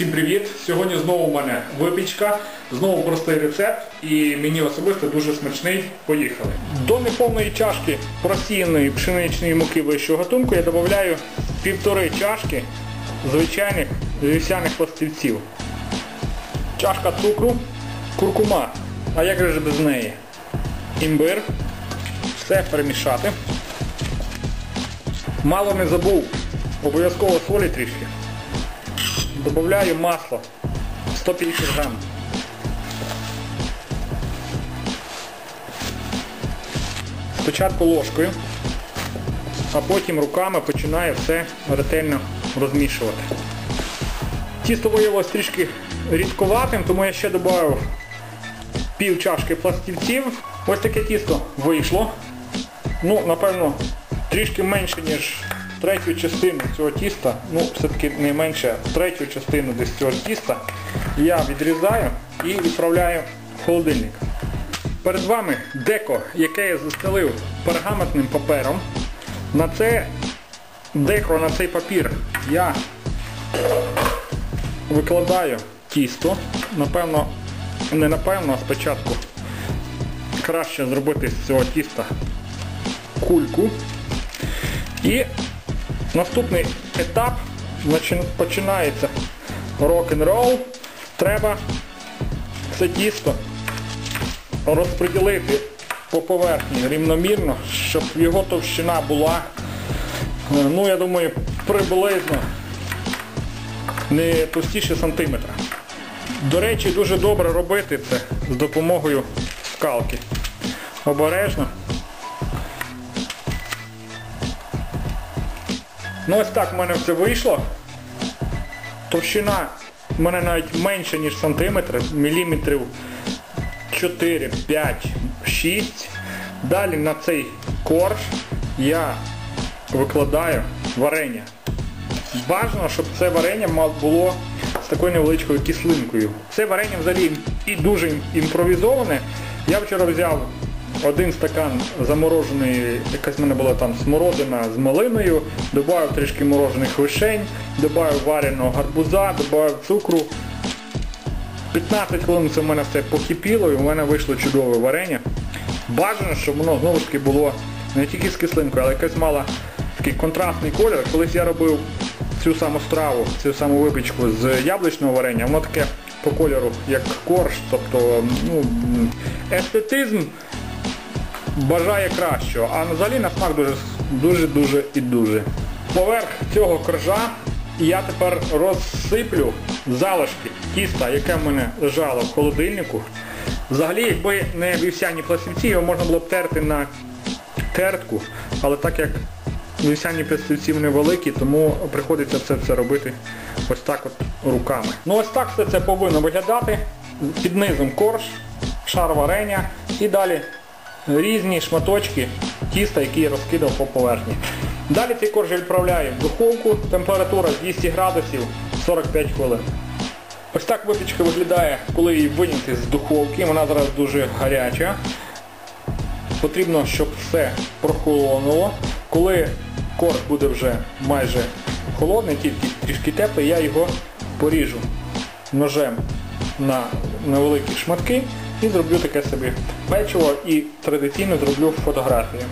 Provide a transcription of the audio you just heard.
Всім привіт! Сьогодні знову у мене випічка, знову простий рецепт і мені особисто дуже смачний. Поїхали. До неповної чашки просіяної пшеничної муки вищого гатунку я додаю півтори чашки звичайних вівсяних пластівців. Чашка цукру, куркума, а як же без неї? Імбир. Все перемішати. Мало не забув, обов'язково солі трішки. Добавляю масло 150 грам. Спочатку ложкою, а потім руками починаю все ретельно розмішувати. Тісто виявилось трішки рідковатим, тому я ще додав пів чашки пластівців. Ось таке тісто вийшло. Ну, напевно, трішки менше, ніж третю частину цього тіста, ну, все-таки не менше, третю частину десь цього тіста я відрізаю і відправляю в холодильник. Перед вами деко, яке я застелив пергаментним папером. На це деко, на цей папір я викладаю тісто. Напевно, не напевно, а спочатку краще зробити з цього тіста кульку. І наступний етап починається рок-н-рол. Треба це тісто розподілити по поверхні рівномірно, щоб його товщина була, е, ну я думаю, приблизно не товстіше сантиметра. До речі, дуже добре робити це з допомогою скалки. Обережно. Ну ось так в мене все вийшло. Товщина в мене навіть менше, ніж сантиметр, міліметрів 4, 5, 6. Далі на цей корж я викладаю варення. Бажано, щоб це варення було з такою невеличкою кислинкою. Це варення взагалі і дуже імпровізоване. Я вчора взяв один стакан замороженої, якась в мене була там смородина з малиною, додав трішки морожених вишень, додав вареного гарбуза, додав цукру. 15 хвилин це в мене все покипіло і в мене вийшло чудове варення. Бажано, щоб воно знову ж таки було не тільки з кислинкою, але якась мала такий контрастний колір. Колись я робив цю саму страву, цю саму випічку з яблучного варення, воно таке по кольору, як корж, тобто ну, естетизм бажає кращого, а взагалі на смак дуже дуже дуже і дуже. Поверх цього коржа я тепер розсиплю залишки тіста, яке в мене лежало в холодильнику. Взагалі, якби не вівсяні пластівці, його можна було б терти на тертку, але так як вівсяні пластівці вони великі, тому приходиться все це робити ось так от руками. Ну ось так все це повинно виглядати. Під низом корж, шар варення і далі різні шматочки тіста, які я розкидав по поверхні. Далі цей корж відправляю в духовку, температура 200 градусів 45 хвилин. Ось так випічка виглядає, коли її виняти з духовки. Вона зараз дуже гаряча. Потрібно, щоб все прохолонуло. Коли корж буде вже майже холодний, тільки трішки теплий, я його поріжу ножем на невеликі шматки і зроблю таке собі печиво і традиційно зроблю фотографію.